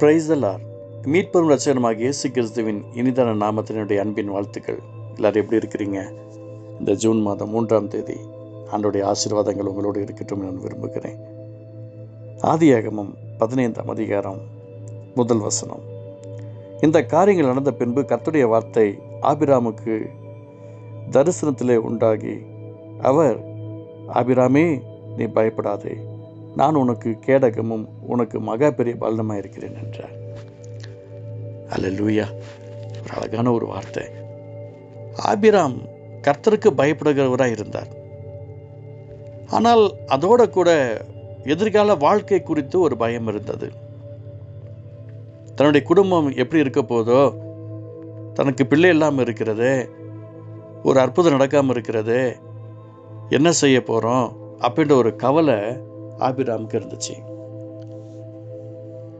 Praise the Lord மீட்பெரும் ரச்சனமாக இயேசு கிறிஸ்துவின் இனிதான நாமத்தினுடைய அன்பின் வாழ்த்துக்கள். எல்லாரும் எப்படி இருக்கிறீங்க? இந்த ஜூன் மாதம் மூன்றாம் தேதி ஆண்டுடைய ஆசீர்வாதங்கள் உங்களோடு இருக்கட்டும் நான் விரும்புகிறேன். ஆதியாகமம் பதினைந்தாம் அதிகாரம் முதல் வசனம். இந்த காரியங்கள் நடந்த பின்பு கத்துடைய வார்த்தை ஆபிராமுக்கு தரிசனத்திலே உண்டாகி அவர் ஆபிராமே நீ பயப்படாதே. நான் உனக்கு கேடகமும் உனக்கு மகா பெரிய பலனமாக இருக்கிறேன் என்றார். அல்ல லூயா ஒரு அழகான ஒரு வார்த்தை. ஆபிராம் கர்த்தருக்கு பயப்படுகிறவராக இருந்தார். ஆனால் அதோட கூட எதிர்கால வாழ்க்கை குறித்து ஒரு பயம் இருந்தது. தன்னுடைய குடும்பம் எப்படி இருக்க போதோ தனக்கு பிள்ளை இல்லாமல் இருக்கிறது ஒரு அற்புதம் நடக்காமல் இருக்கிறது என்ன செய்ய போகிறோம் அப்படின்ற ஒரு கவலை ஆபிராமுக்கு இருந்துச்சு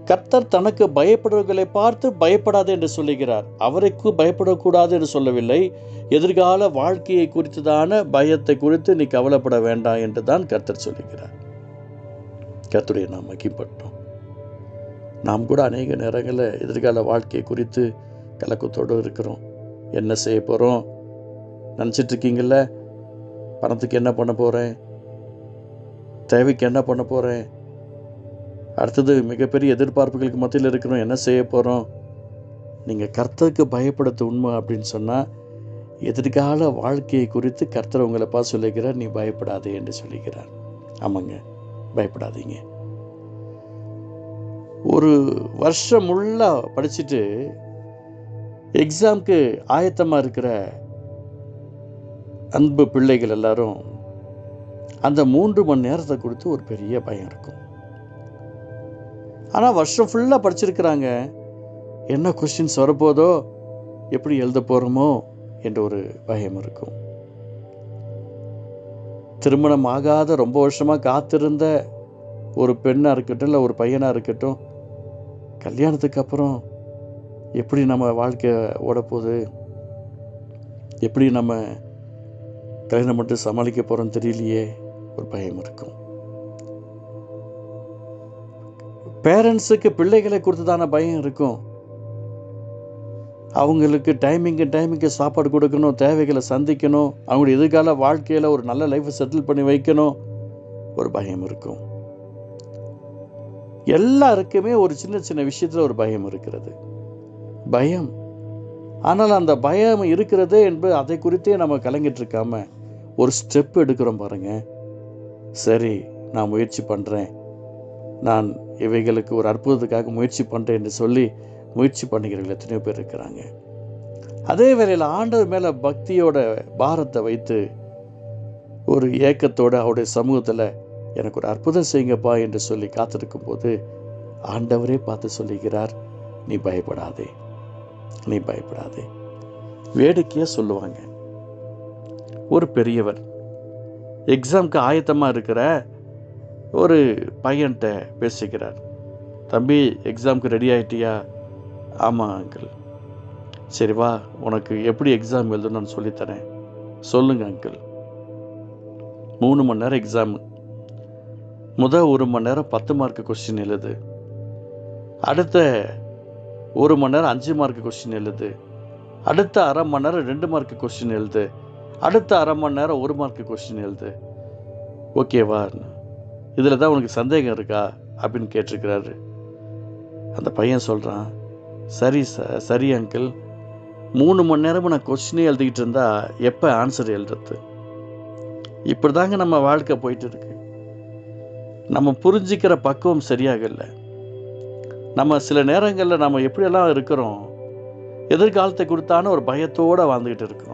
கர்த்தர் தனக்கு பயப்படுவர்களை பார்த்து பயப்படாது என்று சொல்லுகிறார். அவருக்கு பயப்படக்கூடாது என்று சொல்லவில்லை. எதிர்கால வாழ்க்கையை குறித்ததான பயத்தை குறித்து நீ கவலைப்பட வேண்டாம் என்று தான் கர்த்தர் சொல்லுகிறார். கர்த்தருடைய நாம் மகிப்பட்டோம் நாம் கூட அநேக நேரங்களில் எதிர்கால வாழ்க்கையை குறித்து கலக்கத்தோடு இருக்கிறோம். என்ன செய்ய போகிறோம் நினச்சிட்ருக்கீங்கள பணத்துக்கு என்ன பண்ண போகிறேன் தேவைக்கு என்ன பண்ண போகிறேன் அடுத்தது மிகப்பெரிய எதிர்பார்ப்புகளுக்கு மத்தியில் இருக்கிறோம் என்ன செய்ய போகிறோம் நீங்கள் கர்த்தருக்கு பயப்படுத்த உண்மை அப்படின்னு சொன்னால் எதிர்கால வாழ்க்கையை குறித்து கர்த்தர் உங்களை பார்த்து சொல்லுகிறார் நீ பயப்படாதே என்று சொல்லுகிறார் ஆமாங்க. பயப்படாதீங்க. ஒரு வருஷம் முள்ளாக படிச்சுட்டு எக்ஸாம்க்கு ஆயத்தமாக இருக்கிற அன்பு பிள்ளைகள் எல்லாரும் அந்த மூன்று மணி நேரத்தை கொடுத்து ஒரு பெரிய பயம் இருக்கும். ஆனால் வருஷம் ஃபுல்லாக படிச்சிருக்கிறாங்க. என்ன கொஸ்டின்ஸ் வரப்போதோ எப்படி எழுத போகிறோமோ என்ற ஒரு பயம் இருக்கும். திருமணம் ஆகாத ரொம்ப வருஷமாக காத்திருந்த ஒரு பெண்ணாக இருக்கட்டும் இல்லை ஒரு பையனாக இருக்கட்டும் கல்யாணத்துக்கு அப்புறம் எப்படி நம்ம வாழ்க்கை ஓடப்போகுது எப்படி நம்ம கல்யாணம் மட்டும் சமாளிக்க போகிறோம் தெரியலையே? ஒரு பயம் இருக்கும். பேரண்ட்ஸுக்கு பிள்ளைகளை கொடுத்ததான பயம் இருக்கும். அவங்களுக்கு டைமிங்கு டைமிங்கு சாப்பாடு கொடுக்கணும் தேவைகளை சந்திக்கணும் அவங்களுடைய எதிர்கால வாழ்க்கையில் ஒரு நல்ல லைஃப்பை செட்டில் பண்ணி வைக்கணும். ஒரு பயம் இருக்கும். எல்லாருக்குமே ஒரு சின்ன சின்ன விஷயத்தில் ஒரு பயம் இருக்கிறது. பயம். ஆனால் அந்த பயம் இருக்கிறது என்பது அதை குறித்தே நம்ம கலங்கிட்டு இருக்காம ஒரு ஸ்டெப் எடுக்கிறோம் பாருங்க. சரி நான் முயற்சி பண்ணுறேன் நான் இவைகளுக்கு ஒரு அற்புதத்துக்காக முயற்சி பண்ணுறேன் என்று சொல்லி முயற்சி பண்ணுகிறவர்கள் எத்தனையோ பேர் இருக்கிறாங்க. அதே வேளையில் ஆண்டவர் மேலே பக்தியோட பாரத்தை வைத்து ஒரு ஏக்கத்தோடு அவருடைய சமூகத்தில் எனக்கு ஒரு அற்புதம் செய்யுங்கப்பா என்று சொல்லி காத்திருக்கும் போது ஆண்டவரே பார்த்து சொல்லுகிறார் நீ பயப்படாதே. நீ பயப்படாதே. வேடிக்கையாக சொல்லுவாங்க. ஒரு பெரியவர் எக்ஸாம்க்கு ஆயத்தமாக இருக்கிற ஒரு பையன்கிட்ட பேசிக்கிறார் தம்பி எக்ஸாமுக்கு ரெடி ஆகிட்டியா ஆமாம் அங்கிள் சரி வா உனக்கு எப்படி எக்ஸாம் எழுதணும்னு சொல்லித்தரேன். சொல்லுங்க அங்கிள் மூணு மணி நேரம் எக்ஸாம் முதல் ஒரு மணி நேரம் பத்து மார்க் கொஸ்டின் எழுது. அடுத்த ஒரு மணி நேரம் அஞ்சு மார்க் கொஸ்டின் எழுது. அடுத்த அரை மணி நேரம் ரெண்டு மார்க் கொஸ்டின் எழுது. அடுத்த அரை மணி நேரம் ஒரு மார்க்கு கொஸ்டின் எழுது. ஓகேவா இதில் தான் உனக்கு சந்தேகம் இருக்கா? அப்படின்னு கேட்டிருக்கிறாரு. அந்த பையன் சொல்கிறான் சரி ச சரி அங்கிள் மூணு மணி நேரமும் நான் கொஸ்டினே எழுதிக்கிட்டு இருந்தா எப்போ ஆன்சர் எழுதுறது? இப்படி தாங்க நம்ம வாழ்க்கை போயிட்டு இருக்கு நம்ம புரிஞ்சிக்கிற பக்குவம் சரியாகல. நம்ம சில நேரங்களில் நம்ம எப்படியெல்லாம் இருக்கிறோம் எதிர்காலத்தை கொடுத்தான ஒரு பயத்தோடு வாழ்ந்துக்கிட்டு இருக்கோம்.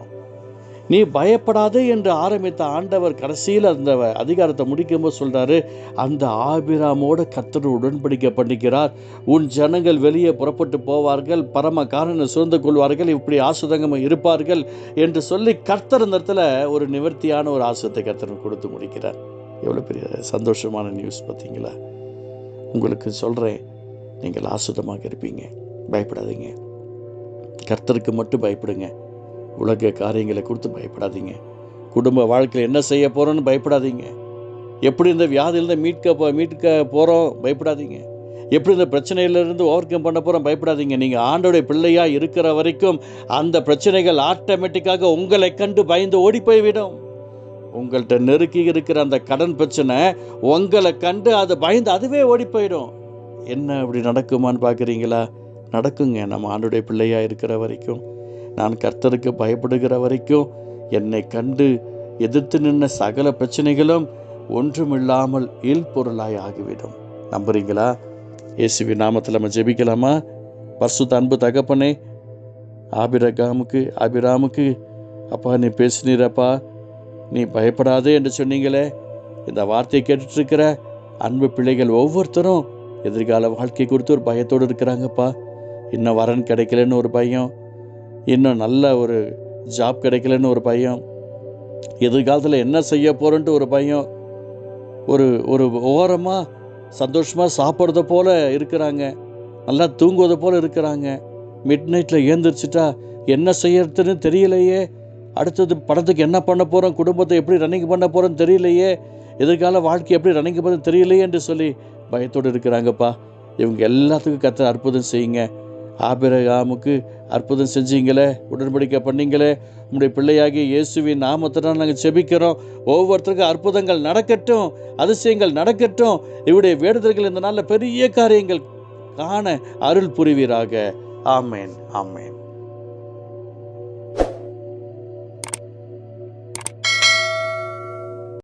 நீ பயப்படாதே என்று ஆரம்பித்த ஆண்டவர் கடைசியில் அந்த அதிகாரத்தை முடிக்கும்போது சொல்கிறாரு அந்த ஆபிராமோட கத்தர் உடன்படிக்கை பண்ணிக்கிறார். உன் ஜனங்கள் வெளியே புறப்பட்டு போவார்கள் பரம காரணம் சுதந்து கொள்வார்கள் இப்படி ஆசுதங்கமாக இருப்பார்கள் என்று சொல்லி கர்த்தர் இந்த இடத்துல ஒரு நிவர்த்தியான ஒரு ஆசுதத்தை கர்த்தர் கொடுத்து முடிக்கிறார். எவ்வளோ பெரிய சந்தோஷமான நியூஸ் பார்த்தீங்களா? உங்களுக்கு சொல்கிறேன் நீங்கள் ஆசுதமாக இருப்பீங்க பயப்படாதீங்க. கர்த்தருக்கு மட்டும் பயப்படுங்க. உலக காரியங்களை கொடுத்து பயப்படாதீங்க. குடும்ப வாழ்க்கையில் என்ன செய்ய போகிறோன்னு பயப்படாதீங்க. எப்படி இந்த வியாதியிலிருந்து மீட்க போ மீட்க போகிறோம் பயப்படாதீங்க. எப்படி இந்த பிரச்சனையிலிருந்து ஓவர் கம் பண்ண போகிறோம் பயப்படாதீங்க. நீங்கள் ஆண்டோடைய பிள்ளையாக இருக்கிற வரைக்கும் அந்த பிரச்சனைகள் ஆட்டோமேட்டிக்காக உங்களை கண்டு பயந்து ஓடி போய்விடும். உங்கள்கிட்ட நெருக்கி இருக்கிற அந்த கடன் பிரச்சனை உங்களை கண்டு அது பயந்து அதுவே ஓடி போயிடும் என்ன அப்படி நடக்குமான்னு பார்க்குறீங்களா? நடக்குங்க. நம்ம ஆண்டுடைய பிள்ளையாக இருக்கிற வரைக்கும். நான் கர்த்தருக்கு பயப்படுகிற வரைக்கும் என்னை கண்டு எதிர்த்து நின்ற சகல பிரச்சனைகளும் ஒன்றுமில்லாமல் இல்பொருளாய் ஆகிவிடும். நம்புறீங்களா? இயேசுவி நாமத்தில் நம்ம ஜெபிக்கலாமா? பர்சுத்த அன்பு தகப்பனே ஆபிரகாமுக்கு ஆபிராமுக்கு அப்பா நீ பேசினீரப்பா நீ பயப்படாதே என்று சொன்னீங்களே இந்த வார்த்தையை கேட்டுட்ருக்கிற அன்பு பிள்ளைகள் ஒவ்வொருத்தரும் எதிர்கால வாழ்க்கை குறித்து ஒரு பயத்தோடு இருக்கிறாங்கப்பா. இன்னும் வரன் கிடைக்கலன்னு ஒரு பயம். இன்னும் நல்ல ஒரு ஜாப் கிடைக்கலன்னு ஒரு பையன். எதிர்காலத்தில் என்ன செய்ய போகிறோன்ட்டு ஒரு பையன். ஒரு ஒரு ஓரமாக சந்தோஷமாக சாப்பிட்றத போல் இருக்கிறாங்க. நல்லா தூங்குவதை போல் இருக்கிறாங்க. மிட் நைட்டில் ஏந்திரிச்சிட்டா என்ன செய்யறதுன்னு தெரியலையே. அடுத்தது படத்துக்கு என்ன பண்ண போகிறோம் குடும்பத்தை எப்படி ரன்னிங் பண்ண போகிறோன்னு தெரியலையே. எதிர்கால வாழ்க்கை எப்படி ரன்னிங் பண்ண தெரியலையே என்று சொல்லி பயத்தோடு இருக்கிறாங்கப்பா. இவங்க எல்லாத்துக்கும் கத்த அற்புதம் செய்யுங்க. ஆபிரகாமுக்கு அற்புதம் செஞ்சீங்களே உடன்படிக்கை பண்ணீங்களே. உங்களுடைய பிள்ளையாகிய இயேசுவின் நாமத்தினால் நாங்கள் செபிக்கிறோம். ஒவ்வொருத்தருக்கும் அற்புதங்கள் நடக்கட்டும் அதிசயங்கள் நடக்கட்டும். இவருடைய வேண்டுதல்கள் இந்த நாளில் பெரிய காரியங்கள் காண அருள் புரிவீராக. ஆமேன் ஆமேன்.